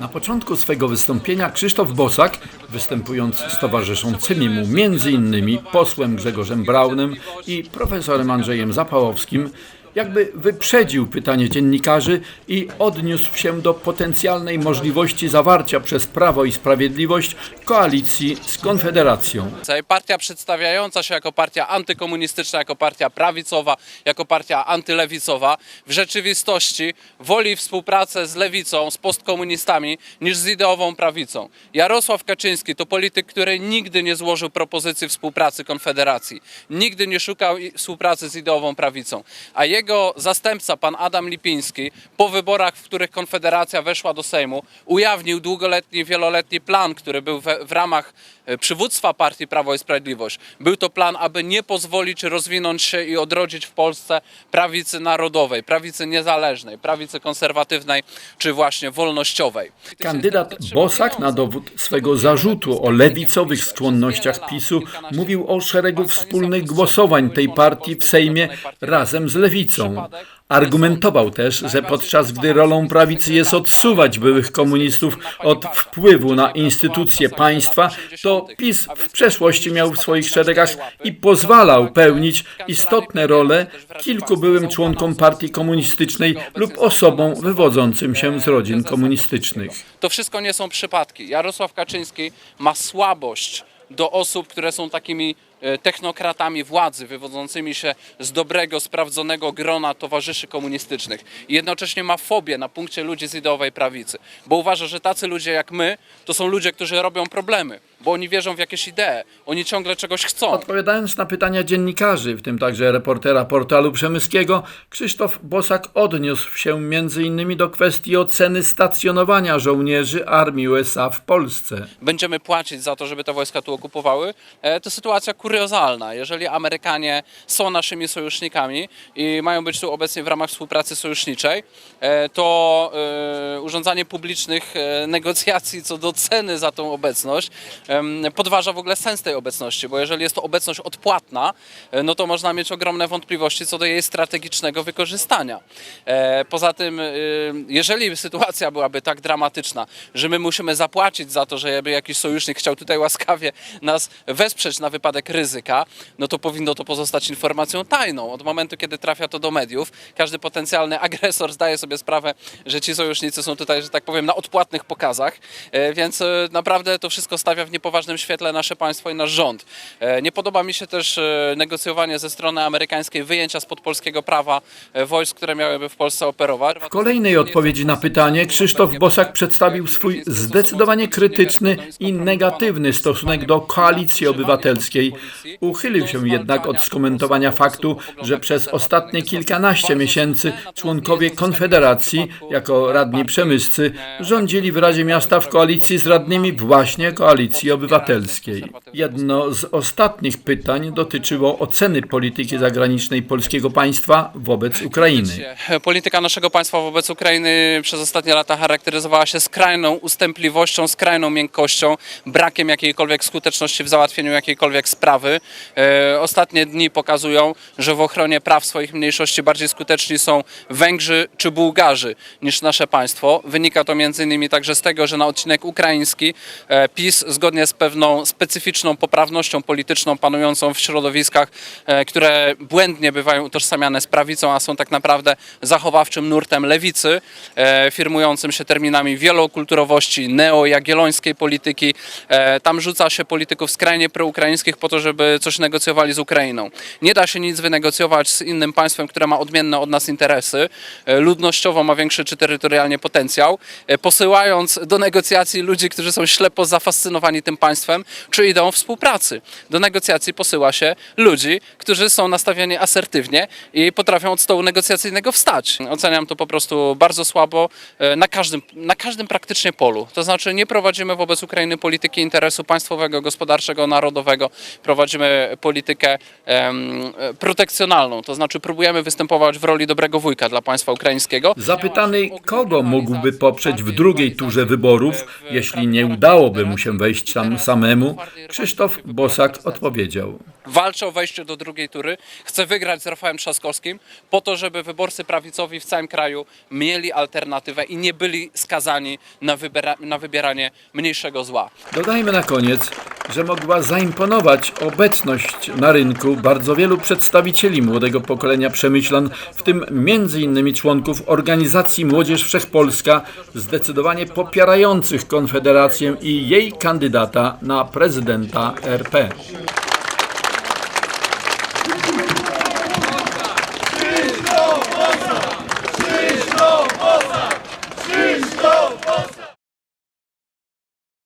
Na początku swego wystąpienia Krzysztof Bosak, występując z towarzyszącymi mu m.in. posłem Grzegorzem Braunem i profesorem Andrzejem Zapałowskim, jakby wyprzedził pytanie dziennikarzy i odniósł się do potencjalnej możliwości zawarcia przez Prawo i Sprawiedliwość koalicji z Konfederacją. Partia przedstawiająca się jako partia antykomunistyczna, jako partia prawicowa, jako partia antylewicowa, w rzeczywistości woli współpracę z lewicą, z postkomunistami, niż z ideową prawicą. Jarosław Kaczyński to polityk, który nigdy nie złożył propozycji współpracy Konfederacji, nigdy nie szukał współpracy z ideową prawicą, a jego zastępca, pan Adam Lipiński, po wyborach, w których Konfederacja weszła do Sejmu, ujawnił długoletni, wieloletni plan, który był we, w ramach przywództwa partii Prawo i Sprawiedliwość. Był to plan, aby nie pozwolić rozwinąć się i odrodzić w Polsce prawicy narodowej, prawicy niezależnej, prawicy konserwatywnej czy właśnie wolnościowej. Kandydat Bosak na dowód swego zarzutu o lewicowych skłonnościach PiSu mówił o szeregu wspólnych głosowań tej partii w Sejmie razem z lewicą. Argumentował też, że podczas gdy rolą prawicy jest odsuwać byłych komunistów od wpływu na instytucje państwa, to PiS w przeszłości miał w swoich szeregach i pozwalał pełnić istotne role kilku byłym członkom partii komunistycznej lub osobom wywodzącym się z rodzin komunistycznych. To wszystko nie są przypadki. Jarosław Kaczyński ma słabość do osób, które są takimi technokratami władzy, wywodzącymi się z dobrego, sprawdzonego grona towarzyszy komunistycznych. I jednocześnie ma fobię na punkcie ludzi z ideowej prawicy, bo uważa, że tacy ludzie jak my to są ludzie, którzy robią problemy, bo oni wierzą w jakieś idee, oni ciągle czegoś chcą. Odpowiadając na pytania dziennikarzy, w tym także reportera portalu Przemyskiego, Krzysztof Bosak odniósł się m.in. do kwestii oceny stacjonowania żołnierzy armii USA w Polsce. będziemy płacić za to, żeby te wojska tu okupowały, e, to sytuacja kuriozalna. Jeżeli Amerykanie są naszymi sojusznikami i mają być tu obecni w ramach współpracy sojuszniczej, e, to e, urządzanie publicznych e, negocjacji co do ceny za tą obecność em, podważa w ogóle sens tej obecności, bo jeżeli jest to obecność odpłatna, e, no to można mieć ogromne wątpliwości co do jej strategicznego wykorzystania. E, Poza tym, e, jeżeli sytuacja byłaby tak dramatyczna, że my musimy zapłacić za to, żeby jakiś sojusznik chciał tutaj łaskawie nas wesprzeć na wypadek ryzyka, no to powinno to pozostać informacją tajną. Od momentu, kiedy trafia to do mediów, każdy potencjalny agresor zdaje sobie sprawę, że ci sojusznicy są tutaj, że tak powiem, na odpłatnych pokazach, więc naprawdę to wszystko stawia w niepoważnym świetle nasze państwo i nasz rząd. E, Nie podoba mi się też e, negocjowanie ze strony amerykańskiej wyjęcia spod polskiego prawa e, wojsk, które miałyby w Polsce operować. W kolejnej odpowiedzi na pytanie Krzysztof Bosak przedstawił swój zdecydowanie krytyczny i negatywny stosunek do koalicji obywatelskiej. Uchylił się jednak od skomentowania faktu, że przez ostatnie kilkanaście miesięcy członkowie Konfederacji, jako radni przemyscy, rządzili w Radzie Miasta w koalicji z radnymi właśnie koalicji obywatelskiej. Jedno z ostatnich pytań dotyczyło oceny polityki zagranicznej polskiego państwa wobec Ukrainy. Polityka naszego państwa wobec Ukrainy przez ostatnie lata charakteryzowała się skrajną ustępliwością, skrajną miękkością, brakiem jakiejkolwiek skuteczności w załatwieniu jakiejkolwiek sprawy. E, Ostatnie dni pokazują, że w ochronie praw swoich mniejszości bardziej skuteczni są Węgrzy czy Bułgarzy niż nasze państwo. Wynika to między innymi także z tego, że na odcinek ukraiński e, PiS zgodnie z pewną specyficzną poprawnością polityczną panującą w środowiskach, e, które błędnie bywają utożsamiane z prawicą, a są tak naprawdę zachowawczym nurtem lewicy, e, firmującym się terminami wielokulturowości, neo-jagiellońskiej polityki. E, Tam rzuca się polityków skrajnie proukraińskich po to, żeby coś negocjowali z Ukrainą. Nie da się nic wynegocjować z innym państwem, które ma odmienne od nas interesy, ludnościowo ma większy czy terytorialnie potencjał, posyłając do negocjacji ludzi, którzy są ślepo zafascynowani tym państwem, czy ideą współpracy. Do negocjacji posyła się ludzi, którzy są nastawieni asertywnie i potrafią od stołu negocjacyjnego wstać. Oceniam to po prostu bardzo słabo e, na każdym, na każdym praktycznie polu. To znaczy nie prowadzimy wobec Ukrainy polityki interesu państwowego, gospodarczego, narodowego. Prowadzimy politykę em, protekcjonalną, to znaczy próbujemy występować w roli dobrego wujka dla państwa ukraińskiego. Zapytany, kogo mógłby poprzeć w drugiej turze wyborów, jeśli nie udałoby mu się wejść tam samemu, Krzysztof Bosak odpowiedział. walczę o wejście do drugiej tury, chcę wygrać z Rafałem Trzaskowskim po to, żeby wyborcy prawicowi w całym kraju mieli alternatywę i nie byli skazani na, wybiera, na wybieranie mniejszego zła. Dodajmy na koniec, że mogła zaimponować obecność na rynku bardzo wielu przedstawicieli młodego pokolenia Przemyślan, w tym m.in. członków organizacji Młodzież Wszechpolska, zdecydowanie popierających Konfederację i jej kandydata na prezydenta RP.